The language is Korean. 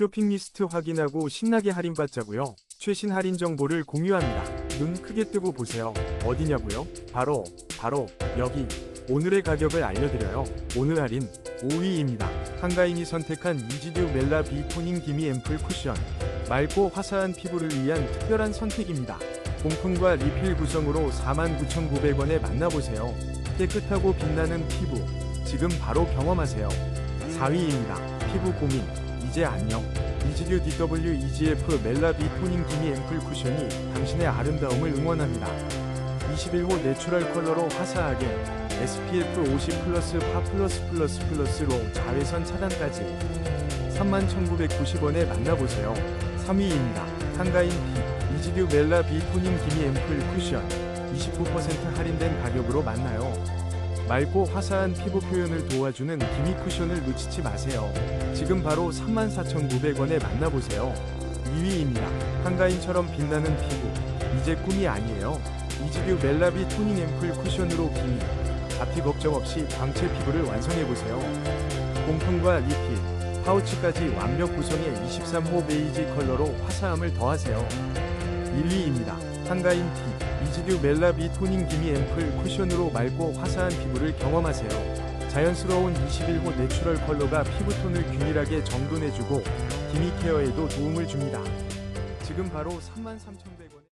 쇼핑 리스트 확인하고 신나게 할인받자고요. 최신 할인 정보를 공유합니다. 눈 크게 뜨고 보세요. 어디냐고요? 바로 바로 여기. 오늘의 가격을 알려드려요. 오늘 할인 5위입니다. 한가인이 선택한 이지듀 멜라 비토닝 디미 앰플 쿠션. 맑고 화사한 피부를 위한 특별한 선택입니다. 공품과 리필 구성으로 49,900원에 만나보세요. 깨끗하고 빛나는 피부. 지금 바로 경험하세요. 4위입니다. 피부 고민. 이제 안녕. 이지듀 DW EGF 멜라 비 토닝 디미 앰플 쿠션이 당신의 아름다움을 응원합니다. 21호 내추럴 컬러로 화사하게 SPF 50 플러스 파 플러스 플러스 플러스로 자외선 차단까지 31,990원에 만나보세요. 3위입니다. 한가인 피 이지듀 멜라 비 토닝 디미 앰플 쿠션 29% 할인된 가격으로 만나요. 맑고 화사한 피부 표현을 도와주는 디미 쿠션을 놓치지 마세요. 지금 바로 34,900원에 만나보세요. 2위입니다. 한가인처럼 빛나는 피부. 이제 꿈이 아니에요. 이지듀 멜라비 토닝 앰플 쿠션으로 기미. 잡티 걱정 없이 광채 피부를 완성해보세요. 공품과 리필, 파우치까지 완벽 구성의 23호 베이지 컬러로 화사함을 더하세요. 1위입니다. 한가인 티. 이지듀 멜라 비 토닝 기미 앰플 쿠션으로 맑고 화사한 피부를 경험하세요. 자연스러운 21호 내추럴 컬러가 피부톤을 균일하게 정돈해주고 기미 케어에도 도움을 줍니다. 지금 바로 33,100원